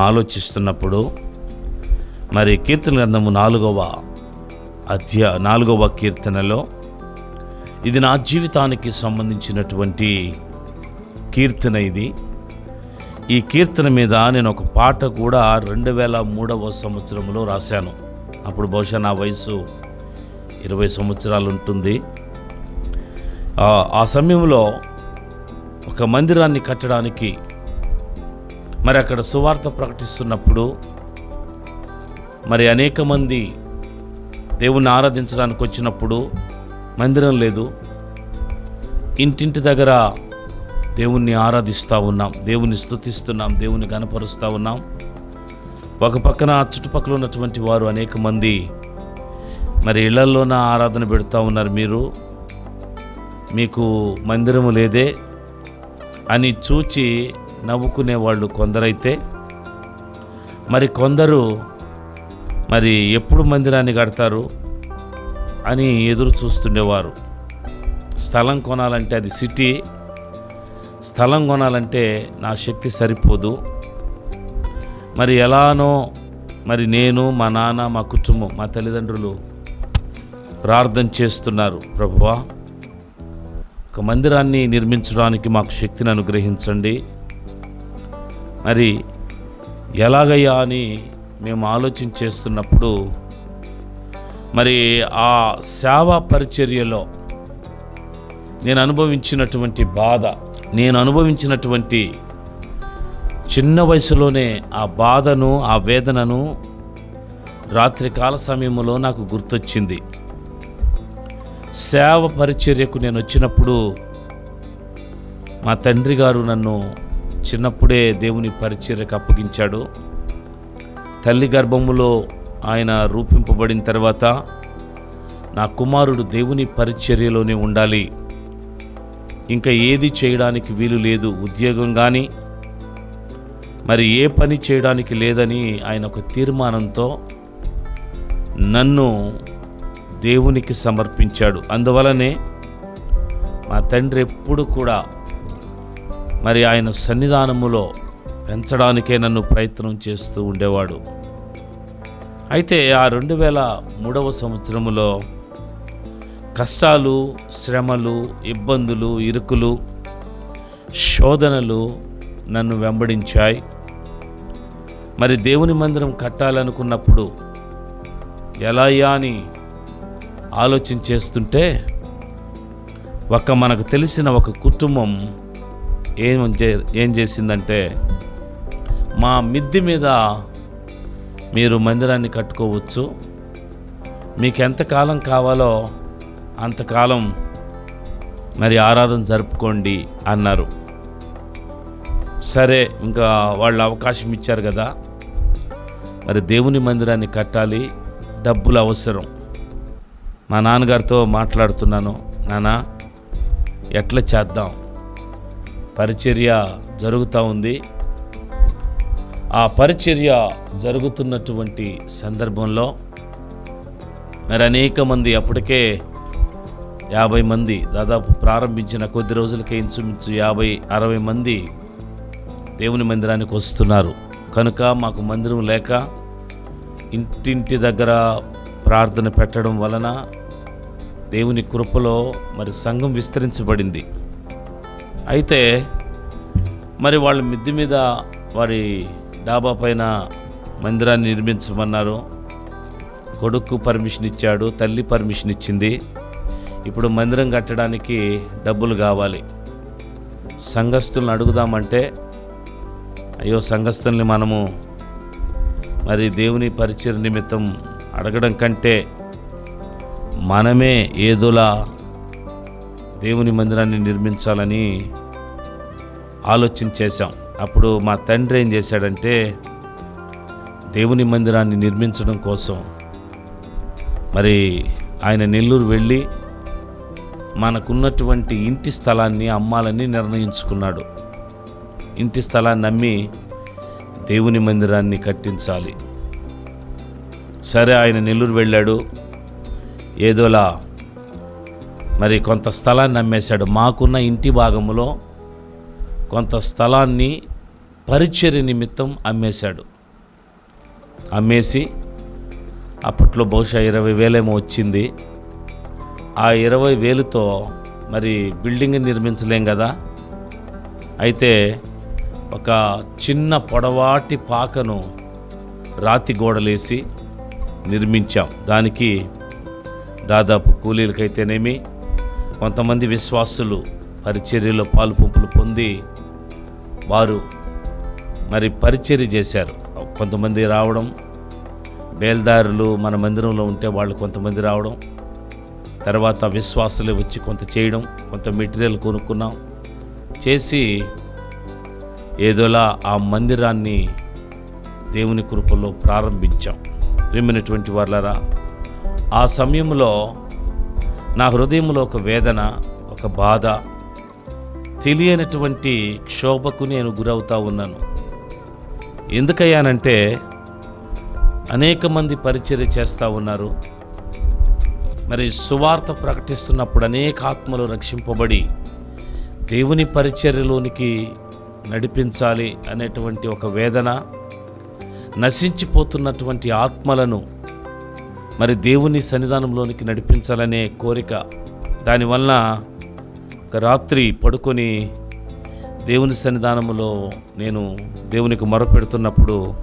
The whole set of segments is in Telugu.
ఆలోచిస్తున్నప్పుడు మరి కీర్తన గ్రంథము నాలుగవ అధ్యా నాలుగవ కీర్తనలో ఇది నా జీవితానికి సంబంధించినటువంటి కీర్తన ఇది. ఈ కీర్తన మీద నేను ఒక పాట కూడా రెండు వేల మూడవ సంవత్సరంలో రాశాను. అప్పుడు బహుశా నా వయసు ఇరవై సంవత్సరాలు ఉంటుంది. ఆ- ఆ సమయంలో ఒక మందిరాన్ని కట్టడానికి మరి అక్కడ సువార్త ప్రకటిస్తున్నప్పుడు మరి అనేక మంది దేవుణ్ణి ఆరాధించడానికి వచ్చినప్పుడు మందిరం లేదు. ఇంటింటి దగ్గర దేవుణ్ణి ఆరాధిస్తూ ఉన్నాం దేవుని స్తుతిస్తున్నాం దేవుని గనపరుస్తూ ఉన్నాం. ఒక పక్కన చుట్టుపక్కల ఉన్నటువంటి వారు అనేక మంది మరి ఇళ్ళల్లోన ఆరాధన పెడుతూ ఉన్నారు మీరు. మీకు మందిరము లేదే అని చూచి నవ్వుకునే వాళ్ళు కొందరైతే మరి కొందరు మరి ఎప్పుడు మందిరాన్ని కడతారు అని ఎదురు చూస్తుండేవారు. స్థలం కొనాలంటే అది సిటీ స్థలం కొనాలంటే నా శక్తి సరిపోదు. మరి ఎలానో మరి నేను మా నాన్న మా కుటుంబం మా తల్లిదండ్రులు ప్రార్థన చేస్తున్నారు ప్రభువా. ఒక మందిరాన్ని నిర్మించడానికి మాకు శక్తిని అనుగ్రహించండి. మరి ఎలాగయ్యా అని మేము ఆలోచన చేస్తున్నప్పుడు మరి ఆ సేవా పరిచర్యలో నేను అనుభవించినటువంటి బాధ నేను అనుభవించినటువంటి చిన్న వయసులోనే ఆ బాధను ఆ వేదనను రాత్రికాల సమయంలో నాకు గుర్తొచ్చింది. సేవ పరిచర్యకు నేను వచ్చినప్పుడు మా తండ్రి గారు నన్ను చిన్నప్పుడే దేవుని పరిచర్యకు అప్పగించాడు. తల్లి గర్భములో ఆయన రూపింపబడిన తర్వాత నా కుమారుడు దేవుని పరిచర్యలోనే ఉండాలి. ఇంకా ఏది చేయడానికి వీలు లేదు ఉద్యోగం కానీ మరి ఏ పని చేయడానికి లేదని ఆయన ఒక తీర్మానంతో నన్ను దేవునికి సమర్పించాడు. అందువలనే మా తండ్రి ఎప్పుడు కూడా మరి ఆయన సన్నిధానములో పెంచడానికే నన్ను ప్రయత్నం చేస్తూ ఉండేవాడు. అయితే ఆ రెండు వేల మూడవ సంవత్సరములో కష్టాలు శ్రమలు ఇబ్బందులు ఇరుకులు శోధనలు నన్ను వెంబడించాయి. మరి దేవుని మందిరం కట్టాలనుకున్నప్పుడు ఎలా అయ్యా అని ఆలోచన చేస్తుంటే ఒక మనకు తెలిసిన ఒక కుటుంబం ఏం ఏం చేసిందంటే మా మిద్ది మీద మీరు మందిరాన్ని కట్టుకోవచ్చు. మీకు ఎంతకాలం కావాలో అంతకాలం మరి ఆరాధన జరుపుకోండి అన్నారు. సరే ఇంకా వాళ్ళు అవకాశం ఇచ్చారు కదా. మరి దేవుని మందిరాన్ని కట్టాలి డబ్బులు అవసరం. మా నాన్నగారితో మాట్లాడుతున్నాను. నాన్న ఎట్లా చేద్దాం? పరిచర్య జరుగుతూ ఉంది. ఆ పరిచర్య జరుగుతున్నటువంటి సందర్భంలో మరి అనేక మంది అప్పటికే యాభై మంది దాదాపు ప్రారంభించిన కొద్ది రోజులకే ఇంచుమించు యాభై అరవై మంది దేవుని మందిరానికి వస్తున్నారు. కనుక మాకు మందిరం లేక ఇంటింటి దగ్గర ప్రార్థన పెట్టడం వలన దేవుని కృపలో మరి సంఘం విస్తరించబడింది. అయితే మరి వాళ్ళ మిద్ది మీద వారి డాబా పైన మందిరాన్ని నిర్మించమన్నారు. కొడుకు పర్మిషన్ ఇచ్చాడు తల్లి పర్మిషన్ ఇచ్చింది. ఇప్పుడు మందిరం కట్టడానికి డబ్బులు కావాలి. సంఘస్థులను అడుగుదామంటే అయ్యో సంఘస్థుల్ని మనము మరి దేవుని పరిచయ నిమిత్తం అడగడం కంటే మనమే ఏదోలా దేవుని మందిరాన్ని నిర్మించాలని ఆలోచన చేశాం. అప్పుడు మా తండ్రి ఏం చేశాడంటే దేవుని మందిరాన్ని నిర్మించడం కోసం మరి ఆయన నెల్లూరు వెళ్ళి మనకున్నటువంటి ఇంటి స్థలాన్ని అమ్మాలని నిర్ణయించుకున్నాడు. ఇంటి స్థలాన్ని అమ్మి దేవుని మందిరాన్ని కట్టించాలి. సరే ఆయన నెల్లూరు వెళ్ళాడు. ఏదోలా మరి కొంత స్థలాన్ని అమ్మేశాడు మాకున్న ఇంటి భాగంలో కొంత స్థలాన్ని పరిచర్య నిమిత్తం అమ్మేశాడు. అమ్మేసి అప్పట్లో బహుశా ఇరవై వేలేమో వచ్చింది. ఆ ఇరవై వేలుతో మరి బిల్డింగ్ నిర్మించలేం కదా? అయితే ఒక చిన్న పొడవాటి పాకను రాతి గోడలేసి నిర్మించాం. దానికి దాదాపు కూలీలకైతేనేమి కొంతమంది విశ్వాసులు పరిచర్యలో పాలుపంపులు పొంది వారు మరి పరిచర్య చేశారు. కొంతమంది రావడం బేల్దారులు మన మందిరంలో ఉంటే వాళ్ళు కొంతమంది రావడం తర్వాత విశ్వాసులే వచ్చి కొంత చేయడం కొంత మెటీరియల్ కొనుక్కున్నాం. చేసి ఏదోలా ఆ మందిరాన్ని దేవుని కృపలో ప్రారంభించాం. ప్రేమైనటువంటి వాళ్ళరా ఆ సమయంలో నా హృదయంలో ఒక వేదన ఒక బాధ తెలియనటువంటి క్షోభకు నేను గురవుతా ఉన్నాను. ఎందుకయ్యానంటే అనేక మంది పరిచర్య చేస్తూ ఉన్నారు. మరి సువార్త ప్రకటిస్తున్నప్పుడు అనేక ఆత్మలు రక్షింపబడి దేవుని పరిచర్యలోనికి నడిపించాలి అనేటువంటి ఒక వేదన నశించిపోతున్నటువంటి ఆత్మలను మరి దేవుని సన్నిధానంలోనికి నడిపించాలనే కోరిక దానివల్ల ఒక రాత్రి పడుకొని దేవుని సన్నిధానములో నేను దేవునికి మొరపెడుతున్నప్పుడు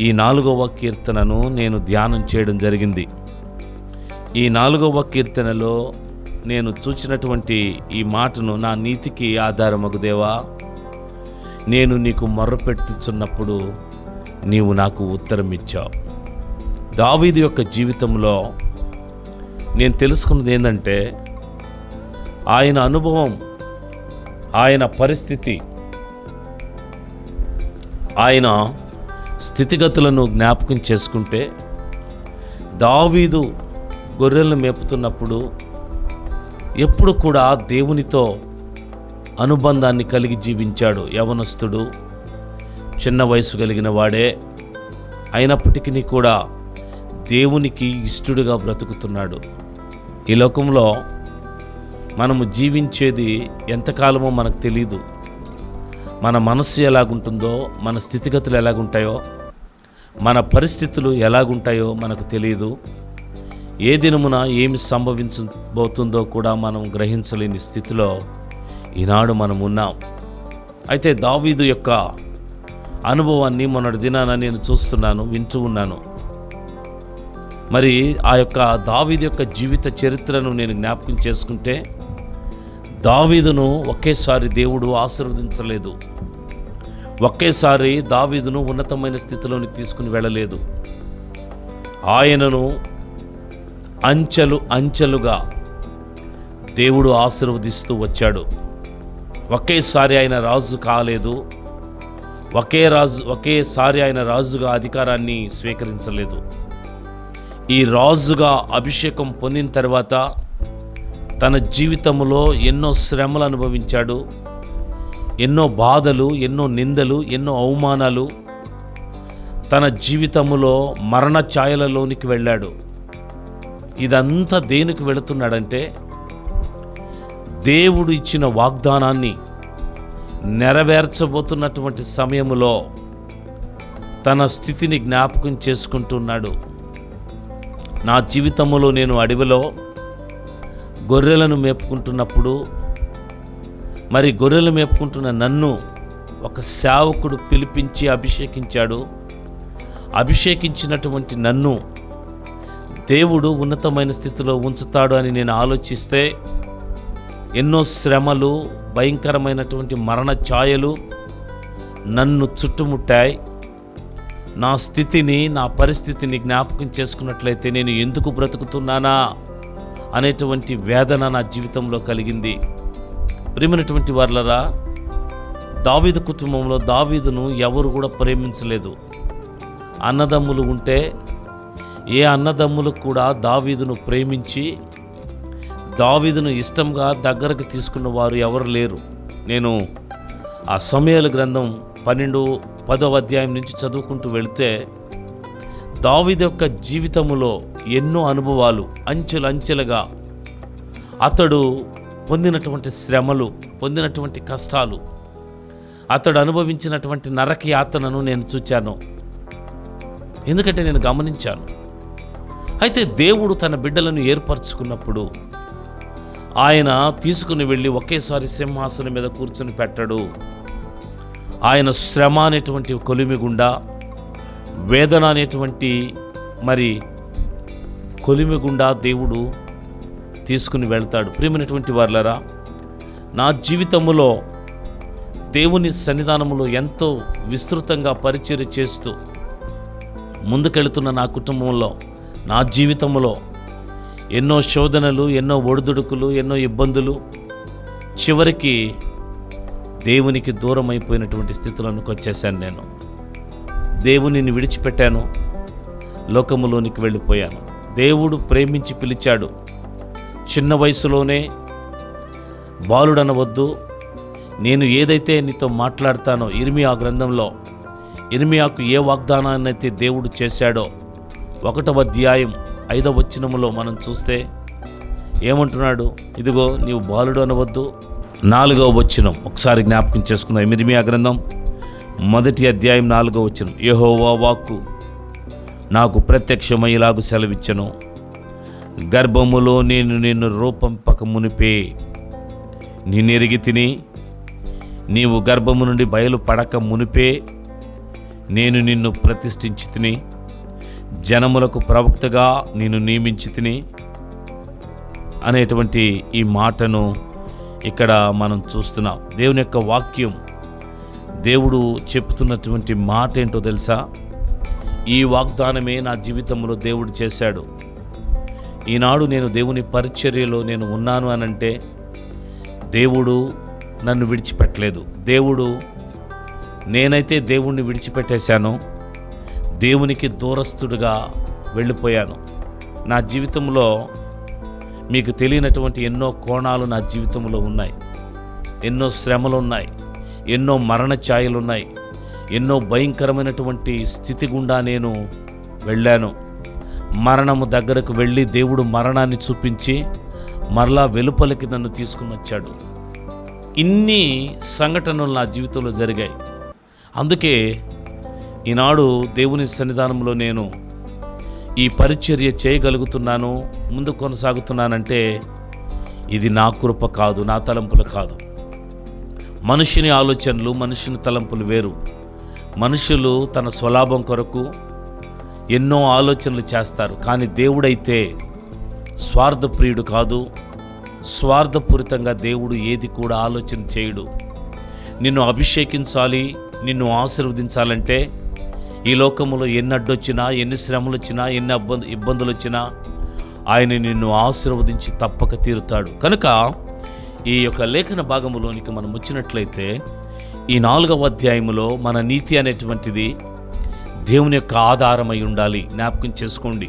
ఈ నాలుగవ కీర్తనను నేను ధ్యానం చేయడం జరిగింది. ఈ నాలుగవ కీర్తనలో నేను చూచినటువంటి ఈ మాటను నా నీతికి ఆధారమగు దేవా నేను నీకు మొర్రపెట్టుచున్నప్పుడు నీవు నాకు ఉత్తరం ఇచ్చావు. దావీది యొక్క జీవితంలో నేను తెలుసుకున్నది ఏంటంటే ఆయన అనుభవం ఆయన పరిస్థితి ఆయన స్థితిగతులను జ్ఞాపకం చేసుకుంటే దావీదు గొర్రెలను మేపుతున్నప్పుడు ఎప్పుడు కూడా దేవునితో అనుబంధాన్ని కలిగి జీవించాడు యవనస్తుడు. చిన్న వయసు కలిగిన వాడే. అయినప్పటికీ కూడా దేవునికి ఇష్టడుగా బ్రతుకుతున్నాడు. ఈ లోకంలో మనము జీవించేది ఎంతకాలమో మనకు తెలియదు మన మనస్సు ఎలాగుంటుందో మన స్థితిగతులు ఎలాగుంటాయో మన పరిస్థితులు ఎలాగుంటాయో మనకు తెలియదు ఏ దినమున ఏమి సంభవించబోతుందో కూడా మనం గ్రహించలేని స్థితిలో ఈనాడు మనం ఉన్నాం. అయితే దావీదు యొక్క అనుభవాన్ని మొన్నటి దినాన నేను చూస్తున్నాను వింటూ ఉన్నాను. మరి ఆ యొక్క దావీదు యొక్క జీవిత చరిత్రను నేను జ్ఞాపకం చేసుకుంటే దావీదును ఒకేసారి దేవుడు ఆశీర్వదించలేదు. ఒకేసారి దావీదును ఉన్నతమైన స్థితిలోనికి తీసుకుని వెళ్ళలేదు. ఆయనను అంచెలు అంచెలుగా దేవుడు ఆశీర్వదిస్తూ వచ్చాడు. ఒకేసారి ఆయన రాజు కాలేదు. ఒకే రాజు ఒకేసారి ఆయన రాజుగా అధికారాన్ని స్వీకరించలేదు. ఈ రాజుగా అభిషేకం పొందిన తర్వాత తన జీవితంలో ఎన్నో శ్రమలు అనుభవించాడు. ఎన్నో బాధలు ఎన్నో నిందలు ఎన్నో అవమానాలు తన జీవితంలో మరణ ఛాయలలోనికి వెళ్ళాడు. ఇదంతా దేనికి వెళుతున్నాడంటే దేవుడు ఇచ్చిన వాగ్దానాన్ని నెరవేర్చబోతున్నటువంటి సమయంలో తన స్థితిని జ్ఞాపకం చేసుకుంటున్నాడు. నా జీవితంలో నేను అడవిలో గొర్రెలను మేపుకుంటున్నప్పుడు మరి గొర్రెలు మేపుకుంటున్న నన్ను ఒక సేవకుడు పిలిపించి అభిషేకించాడు. అభిషేకించినటువంటి నన్ను దేవుడు ఉన్నతమైన స్థితిలో ఉంచుతాడు అని నేను ఆలోచిస్తే ఎన్నో శ్రమలు భయంకరమైనటువంటి మరణ ఛాయలు నన్ను చుట్టుముట్టాయి. నా స్థితిని నా పరిస్థితిని జ్ఞాపకం చేసుకున్నట్లయితే నేను ఎందుకు బ్రతుకుతున్నానా? అనేటువంటి వేదన నా జీవితంలో కలిగింది. ప్రేమైనటువంటి వాళ్ళరా దావీదు కుటుంబంలో దావీదును ఎవరు కూడా ప్రేమించలేదు. అన్నదమ్ములు ఉంటే ఏ అన్నదమ్ములు కూడా దావీదును ప్రేమించి దావీదును ఇష్టంగా దగ్గరకు తీసుకున్న వారు ఎవరు లేరు. నేను ఆ సమయాల గ్రంథం పన్నెండు పదవ అధ్యాయం నుంచి చదువుకుంటూ వెళితే దావిద యొక్క జీవితములో ఎన్నో అనుభవాలు అంచెలు అంచెలుగా అతడు పొందినటువంటి శ్రమలు పొందినటువంటి కష్టాలు అతడు అనుభవించినటువంటి నరక యాతనను నేను చూచాను. ఎందుకంటే నేను గమనించాను. అయితే దేవుడు తన బిడ్డలను ఏర్పరచుకున్నప్పుడు ఆయన తీసుకుని వెళ్ళి ఒకేసారి సింహాసనం మీద కూర్చుని పెట్టడు. ఆయన శ్రమ అనేటువంటి కొలిమి గుండా వేదన అనేటువంటి మరి కొలిమి గుండా దేవుడు తీసుకుని వెళ్తాడు. ప్రియమైనటువంటి వాళ్ళరా నా జీవితములో దేవుని సన్నిధానములో ఎంతో విస్తృతంగా పరిచయం చేస్తూ ముందుకెళ్తున్న నా కుటుంబంలో నా జీవితంలో ఎన్నో శోధనలు ఎన్నో ఒడిదుడుకులు ఎన్నో ఇబ్బందులు చివరికి దేవునికి దూరం అయిపోయినటువంటి స్థితిలోనికి వచ్చేసాను నేను. దేవునిని విడిచిపెట్టాను. లోకములోనికి వెళ్ళిపోయాను. దేవుడు ప్రేమించి పిలిచాడు. చిన్న వయసులోనే బాలుడనవద్దు. నేను ఏదైతే నీతో మాట్లాడతానో ఇర్మియా గ్రంథంలో ఇర్మియాకు ఏ వాగ్దానాన్ని అయితే దేవుడు చేశాడో ఒకటవ అధ్యాయం ఐదవ వచనములో మనం చూస్తే ఏమంటున్నాడు? ఇదిగో నీవు బాలుడు అనవద్దు నాలుగవ వచనం. ఒకసారి జ్ఞాపకం చేసుకుందాం. ఇర్మియా గ్రంథం మొదటి అధ్యాయం నాలుగో వచ్చిన యహోవా వాక్కు నాకు ప్రత్యక్షమయ్యేలాగు సెలవిచ్చను. గర్భములో నేను నిన్ను రూపంపక మునిపే. నిన్నెరిగి తిని నీవు గర్భము నుండి బయలు పడక మునిపే. నేను నిన్ను ప్రతిష్ఠించి తిని జనములకు ప్రవక్తగా నిన్ను నియమించి తిని అనేటువంటి ఈ మాటను ఇక్కడ మనం చూస్తున్నాం. దేవుని యొక్క వాక్యం దేవుడు చెప్తున్నటువంటి మాట ఏంటో తెలుసా? ఈ వాగ్దానమే నా జీవితంలో దేవుడు చేశాడు. ఈనాడు నేను దేవుని పరిచర్యలో నేను ఉన్నాను అనంటే దేవుడు నన్ను విడిచిపెట్టలేదు. దేవుడు నేనైతే దేవుణ్ణి విడిచిపెట్టేశాను. దేవునికి దూరస్తుడుగా వెళ్ళిపోయాను. నా జీవితంలో మీకు తెలియనటువంటి ఎన్నో కోణాలు నా జీవితంలో ఉన్నాయి. ఎన్నో శ్రమలు ఉన్నాయి. ఎన్నో మరణ ఛాయలు ఉన్నాయి ఎన్నో భయంకరమైనటువంటి స్థితి గుండా నేను వెళ్ళాను. మరణము దగ్గరకు వెళ్ళి దేవుడు మరణాన్ని చూపించి మరలా వెలుపలికి నన్ను తీసుకుని వచ్చాడు. ఇన్ని సంఘటనలు నా జీవితంలో జరిగాయి. అందుకే ఈనాడు దేవుని సన్నిధానంలో నేను ఈ పరిచర్య చేయగలుగుతున్నాను ముందు కొనసాగుతున్నానంటే ఇది నా కృప కాదు నా తలంపులు కాదు. మనుషుని ఆలోచనలు మనుషుని తలంపులు వేరు. మనుషులు తన స్వలాభం కొరకు ఎన్నో ఆలోచనలు చేస్తారు. కానీ దేవుడైతే స్వార్థప్రియుడు కాదు. స్వార్థపూరితంగా దేవుడు ఏది కూడా ఆలోచన చేయడు. నిన్ను అభిషేకించాలి నిన్ను ఆశీర్వదించాలంటే ఈ లోకంలో ఎన్ని అడ్డొచ్చినా ఎన్ని శ్రమలు వచ్చినా ఎన్ని ఇబ్బందులు వచ్చినా ఆయన నిన్ను ఆశీర్వదించి తప్పక తీరుతాడు. కనుక ఈ యొక్క లేఖన భాగములోనికి మనం వచ్చినట్లయితే ఈ నాలుగవ అధ్యాయములో మన నీతి అనేటువంటిది దేవుని యొక్క ఆధారమై ఉండాలి. జ్ఞాపకం చేసుకోండి.